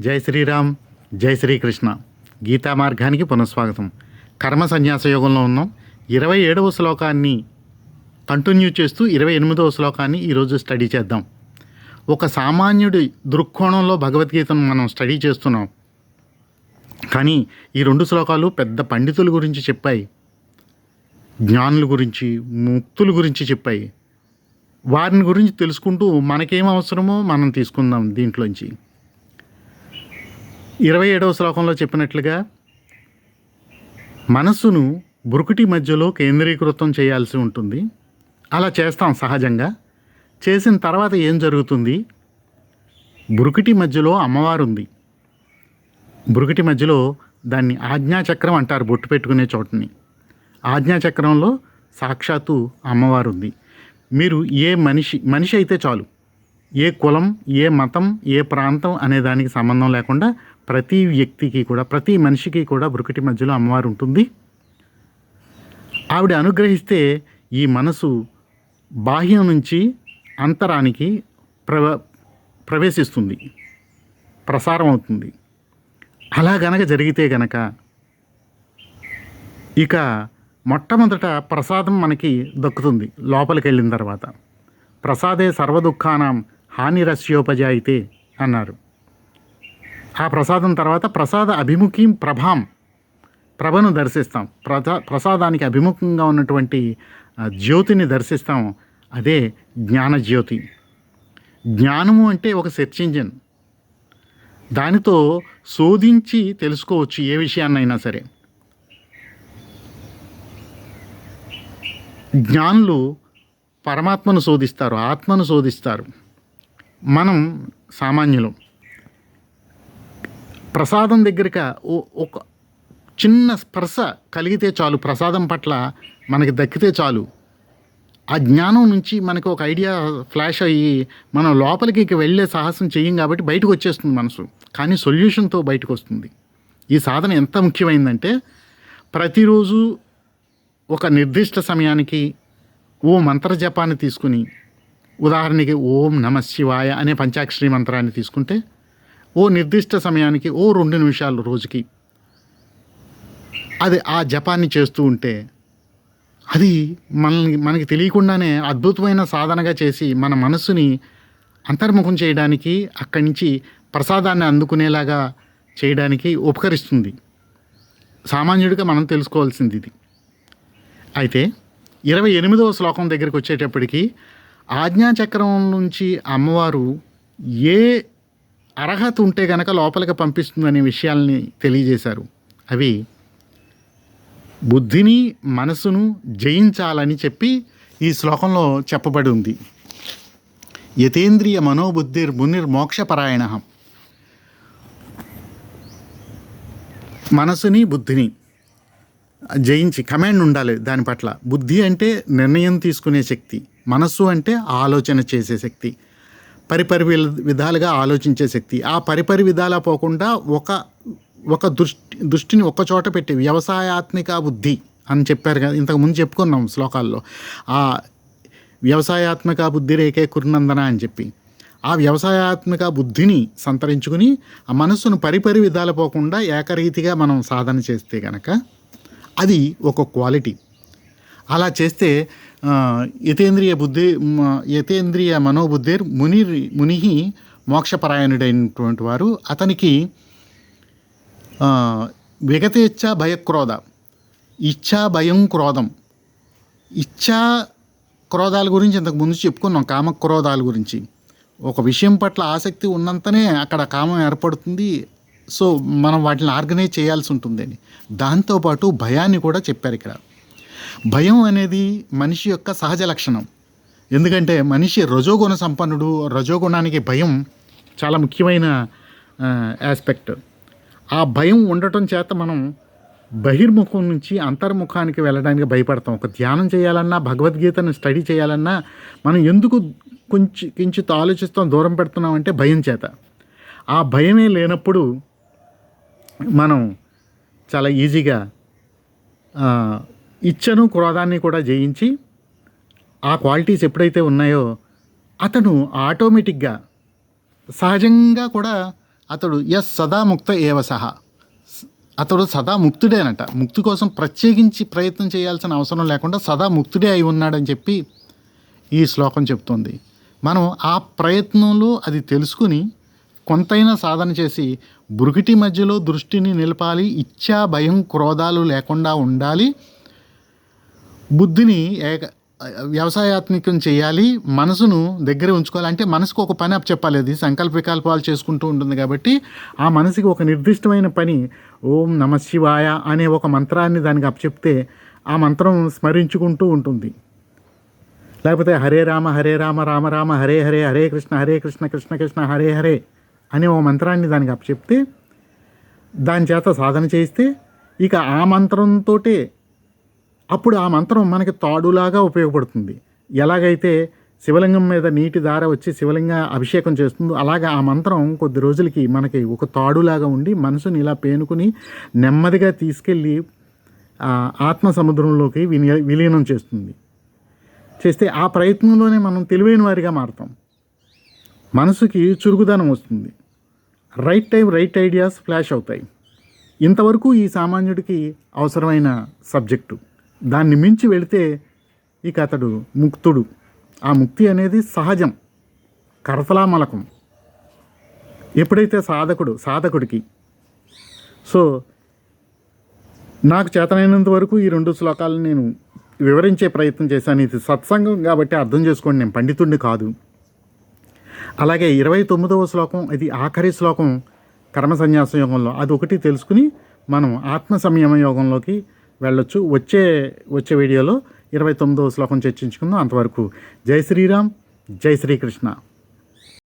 జై శ్రీరామ్ జై శ్రీకృష్ణ. గీతా మార్గానికి పునఃస్వాగతం. కర్మ సన్యాస యోగంలో ఉన్నాం. ఇరవై ఏడవ శ్లోకాన్ని కంటిన్యూ చేస్తూ ఇరవై ఎనిమిదవ శ్లోకాన్ని ఈరోజు స్టడీ చేద్దాం. ఒక సామాన్యుడి దృక్కోణంలో భగవద్గీతను మనం స్టడీ చేస్తున్నాం. కానీ ఈ రెండు శ్లోకాలు పెద్ద పండితుల గురించి చెప్పాయి. జ్ఞానుల గురించి ముక్తుల గురించి చెప్పాయి. వారిని గురించి తెలుసుకుంటూ మనకేం అవసరమో మనం తీసుకుందాం దీంట్లోంచి. ఇరవై ఏడవ శ్లోకంలో చెప్పినట్లుగా మనస్సును బురుకుటి మధ్యలో కేంద్రీకృతం చేయాల్సి ఉంటుంది. అలా చేస్తాం సహజంగా. చేసిన తర్వాత ఏం జరుగుతుంది? బురుకుటి మధ్యలో అమ్మవారు ఉంది బురుకుటి మధ్యలో దాన్ని ఆజ్ఞాచక్రం అంటారు బొట్టు పెట్టుకునే చోటని. ఆజ్ఞాచక్రంలో సాక్షాత్తు అమ్మవారు ఉంది మీరు ఏ మనిషి మనిషి అయితే చాలు. ఏ కులం ఏ మతం ఏ ప్రాంతం అనే దానికి సంబంధం లేకుండా ప్రతి వ్యక్తికి కూడా ప్రతి మనిషికి కూడా బ్రుకటి మధ్యలో అమ్మవారు ఉంటుంది. ఆవిడ అనుగ్రహిస్తే ఈ మనసు బాహ్యం నుంచి అంతరానికి ప్రవ ప్రవేశిస్తుంది. ప్రసారం అవుతుంది. అలా గనక జరిగితే గనక ఇక మొట్టమొదట ప్రసాదం మనకి దక్కుతుంది లోపలికి వెళ్ళిన తర్వాత. ప్రసాదే సర్వదుఃఖానం హానిరస్యోపజాయితే అన్నారు. ఆ ప్రసాదం తర్వాత ప్రసాద అభిముఖీం ప్రభాం. ప్రభను దర్శిస్తాం. ప్రసా ప్రసాదానికి అభిముఖంగా ఉన్నటువంటి ఆ, జ్యోతిని దర్శిస్తాం. అదే జ్ఞాన జ్యోతి. జ్ఞానము అంటే ఒక సెర్చ్ ఇంజిన్. దానితో శోధించి తెలుసుకోవచ్చు ఏ విషయాన్నైనా సరే. జ్ఞానులు పరమాత్మను శోధిస్తారు ఆత్మను శోధిస్తారు. మనం సామాన్యులం. ప్రసాదం దగ్గరక ఓ- ఒక చిన్న స్పర్శ కలిగితే చాలు. ప్రసాదం పట్ల మనకి దక్కితే చాలు. ఆ జ్ఞానం నుంచి మనకు ఒక ఐడియా ఫ్లాష్ అయ్యి మనం లోపలికి ఇక వెళ్ళే సాహసం చెయ్యం కాబట్టి బయటకు వచ్చేస్తుంది మనసు. కానీ సొల్యూషన్తో బయటకు వస్తుంది. ఈ సాధన ఎంత ముఖ్యమైందంటే ప్రతిరోజు ఒక నిర్దిష్ట సమయానికి ఓ మంత్ర జపాన్ని తీసుకుని ఉదాహరణకి ఓం నమ శివాయ అనే పంచాక్షరి మంత్రాన్ని తీసుకుంటే ఓ నిర్దిష్ట సమయానికి ఓ రెండు నిమిషాలు రోజుకి. అది ఆ జపాన్ని చేస్తూ ఉంటే అది మనల్ని మనకి తెలియకుండానే అద్భుతమైన సాధనగా చేసి మన మనస్సుని అంతర్ముఖం చేయడానికి అక్కడి నుంచి ప్రసాదాన్ని అందుకునేలాగా చేయడానికి ఉపకరిస్తుంది. సామాన్యుడిగా మనం తెలుసుకోవాల్సింది ఇది. అయితే ఇరవై ఎనిమిదవ శ్లోకం దగ్గరికి వచ్చేటప్పటికి ఆజ్ఞాచక్రం నుంచి అమ్మవారు ఏ అర్హత ఉంటే గనక లోపలికి పంపిస్తుందనే విషయాల్ని తెలియజేశారు. అవి బుద్ధిని మనసును జయించాలని చెప్పి ఈ శ్లోకంలో చెప్పబడి ఉంది. యతేంద్రియ మనోబుద్ధిర్ మునిర్ మోక్షపరాయణ. మనసుని బుద్ధిని జయించి కమాండ్ ఉండాలి దాని పట్ల. బుద్ధి అంటే నిర్ణయం తీసుకునే శక్తి మనస్సు అంటే ఆలోచన చేసే శక్తి. పరిపరి విధాలుగా ఆలోచించే శక్తి. ఆ పరిపరి విధాలా పోకుండా ఒక ఒక దృష్టి దృష్టిని ఒక చోట పెట్టి వ్యవసాయాత్మిక బుద్ధి అని చెప్పారు కదా ఇంతకు ముందు చెప్పుకున్నాం శ్లోకాల్లో. ఆ వ్యవసాయాత్మక బుద్ధి రేఖే కురునందన అని చెప్పి. ఆ వ్యవసాయాత్మక బుద్ధిని సంతరించుకుని ఆ మనస్సును పరిపరి విధాలు పోకుండా ఏకరీతిగా మనం సాధన చేస్తే కనుక అది ఒక క్వాలిటీ. అలా చేస్తే యతేంద్రియ బుద్ధి యతేంద్రియ మనోబుద్ధిర్ ముని ముని మోక్షపరాయణుడైనటువంటి వారు అతనికి విగతేచ్ఛ భయక్రోధ ఇచ్ఛా భయం క్రోధం. ఇచ్ఛా క్రోధాల గురించి ఇంతకు ముందు చెప్పుకున్నాం కామ క్రోధాల గురించి. ఒక విషయం పట్ల ఆసక్తి ఉన్నంతనే అక్కడ కామం ఏర్పడుతుంది. సో మనం వాటిని ఆర్గనైజ్ చేయాల్సి ఉంటుందని. దాంతోపాటు భయాన్ని కూడా చెప్పారు ఇక్కడ. భయం అనేది మనిషి యొక్క సహజ లక్షణం. ఎందుకంటే మనిషి రజోగుణ సంపన్నుడు రజోగుణానికి భయం చాలా ముఖ్యమైన ఆస్పెక్ట్ ఆ భయం ఉండటం చేత మనం బహిర్ముఖం నుంచి అంతర్ముఖానికి వెళ్ళడానికి భయపడతాం. ఒక ధ్యానం చేయాలన్నా భగవద్గీతను స్టడీ చేయాలన్నా మనం ఎందుకు కొంచెం కించిత్ ఆలోచిస్తాం దూరం పెడుతున్నాం అంటే భయం చేత. ఆ భయమే లేనప్పుడు మనం చాలా ఈజీగా ఇచ్చను క్రోధాన్ని కూడా జయించి ఆ క్వాలిటీస్ ఎప్పుడైతే ఉన్నాయో అతను ఆటోమేటిక్గా సహజంగా కూడా అతడు ఎస్ సదా ముక్త ఏవ సహా. అతడు సదా ముక్తుడేనట. ముక్తి కోసం ప్రత్యేకించి ప్రయత్నం చేయాల్సిన అవసరం లేకుండా సదా ముక్తుడే అయి ఉన్నాడని చెప్పి ఈ శ్లోకం చెప్తుంది. మనం ఆ ప్రయత్నంలో అది తెలుసుకుని కొంతైనా సాధన చేసి బురుకిటి మధ్యలో దృష్టిని నిలపాలి ఇచ్చా భయం క్రోధాలు లేకుండా ఉండాలి బుద్ధిని ఏక వ్యవసాయాత్మికం చేయాలి మనసును దగ్గర ఉంచుకోవాలి. అంటే మనసుకు ఒక పని అప్ చెప్పాలి అది. సంకల్ప వికల్పాలు చేసుకుంటూ ఉంటుంది కాబట్టి ఆ మనసుకి ఒక నిర్దిష్టమైన పని ఓం నమ శివాయ అనే ఒక మంత్రాన్ని దానికి అప్పచెప్తే ఆ మంత్రం స్మరించుకుంటూ ఉంటుంది. లేకపోతే హరే రామ హరే రామ రామ రామ హరే హరే హరే కృష్ణ హరే కృష్ణ కృష్ణ కృష్ణ హరే హరే అనే ఓ మంత్రాన్ని దానికి అప్పచెప్తే దాని చేత సాధన చేస్తే ఇక ఆ మంత్రంతో అప్పుడు ఆ మంత్రం మనకి తాడులాగా ఉపయోగపడుతుంది. ఎలాగైతే శివలింగం మీద నీటి దార వచ్చి శివలింగ అభిషేకం చేస్తుందో అలాగా ఆ మంత్రం కొద్ది రోజులకి మనకి ఒక తాడులాగా ఉండి మనసుని ఇలా పేనుకుని నెమ్మదిగా తీసుకెళ్ళి ఆత్మ సముద్రంలోకి విని విలీనం చేస్తుంది. చేస్తే ఆ ప్రయత్నంలోనే మనం తెలివైన వారిగా మారుతాం. మనసుకి చురుకుదనం వస్తుంది. Right time right ideas flash అవుతాయి. ఇంతవరకు ఈ సామాన్యుడికి అవసరమైన సబ్జెక్టు. దాన్ని మించి వెళితే ఇక అతడు ముక్తుడు. ఆ ముక్తి అనేది సహజం. కరతలామలకం ఎప్పుడైతే సాధకుడు సాధకుడికి. సో నాకు చేతనైనంత వరకు ఈ రెండు శ్లోకాలను నేను వివరించే ప్రయత్నం చేశాను. ఇది సత్సంగం కాబట్టి అర్థం చేసుకోండి. నేను పండితుడిని కాదు. అలాగే ఇరవై తొమ్మిదవ శ్లోకం ఇది ఆఖరి శ్లోకం కర్మ సన్యాస యోగంలో. అది ఒకటి తెలుసుకుని మనం ఆత్మ సంయమ యోగంలోకి వెళ్ళొచ్చు. వచ్చే వచ్చే వీడియోలో ఇరవై తొమ్మిదో శ్లోకం చర్చించుకుందాం. అంతవరకు జై శ్రీరామ్ జై శ్రీకృష్ణ.